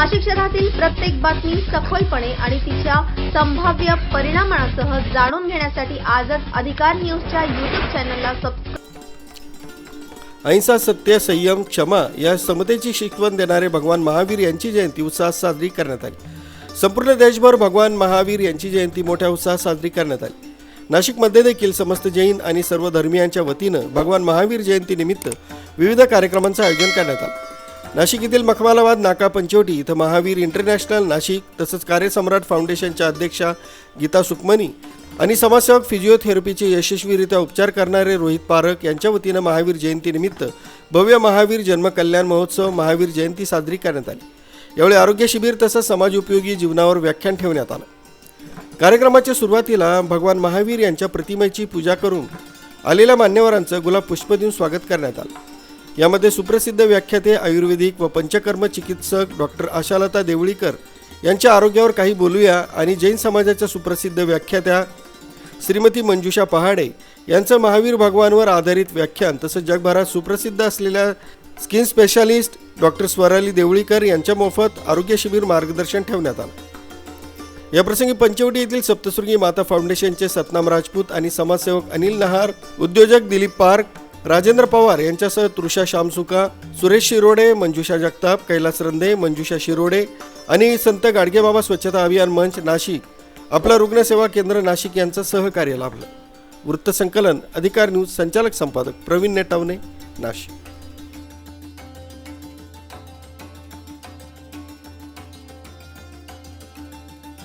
नाशिक शहरातील प्रत्येक बातमी सखोलपणे आणि तिच्या संभाव्य परिणामांसह जाणून घेण्यासाठी आजच अधिकार न्यूजच्या युट्यूब चॅनलला सबस्क्राईब अहिंसा सत्य संयम क्षमा या समतेची शिकवण देणारे भगवान महावीर यांची जयंती उत्साहात साजरी करण्यात आली. संपूर्ण देशभर भगवान महावीर यांची जयंती मोठ्या उत्साहात साजरी करण्यात आली. नाशिकमध्ये देखील समस्त जैन आणि सर्व धर्मियांच्या वतीनं भगवान महावीर जयंतीनिमित्त विविध कार्यक्रमांचं आयोजन करण्यात आलं. नाशिक येथील मखमालाबाद नाका पंचवटी इथं महावीर इंटरनॅशनल नाशिक तसंच कार्यसम्राट फाउंडेशनच्या अध्यक्षा गीता सुकमनी आणि समाजसेवक फिजिओथेरपीचे यशस्वीरित्या उपचार करणारे रोहित पारख यांच्या वतीनं महावीर जयंतीनिमित्त भव्य महावीर जन्मकल्याण महोत्सव महावीर जयंती साजरी करण्यात आली. यावेळी आरोग्य शिबिर तसंच समाज उपयोगी जीवनावर व्याख्यान ठेवण्यात आलं. कार्यक्रमाच्या सुरुवातीला भगवान महावीर यांच्या प्रतिमेची पूजा करून आलेल्या मान्यवरांचं गुलाब पुष्प देऊन स्वागत करण्यात आलं. यामध्ये सुप्रसिद्ध व्याख्याते आयुर्वेदिक व पंचकर्म चिकित्सक डॉक्टर आशालता देवळीकर यांच्या आरोग्यावर काही बोलूया आणि जैन समाजाच्या सुप्रसिद्ध व्याख्यात्या श्रीमती मंजुषा पहाडे यांचं महावीर भगवानवर आधारित व्याख्यान तसंच जगभरात सुप्रसिद्ध असलेल्या skin specialist doctor Swarali Deolikar यांच्या मोफत आरोग्य शिबिर मार्गदर्शन ठेवण्यात आलं. याप्रसंगी पंचवटी येथील सप्तशृंगी माता फाउंडेशनचे सतनाम राजपूत आणि समाजसेवक अनिल नहार उद्योजक दिलीप पार्क राजेंद्र पवार यांच्यासह तृषा शामसुका सुरेश शिरोडे मंजुषा जगताप कैलास रंदे मंजुषा शिरोडे आणि संत गाडगेबाबा स्वच्छता अभियान मंच नाशिक आपलं रुग्णसेवा केंद्र नाशिक यांचं सहकार्य लाभलं. वृत्तसंकलन अधिकार न्यूज संचालक संपादक प्रवीण नेटावणे नाशिक.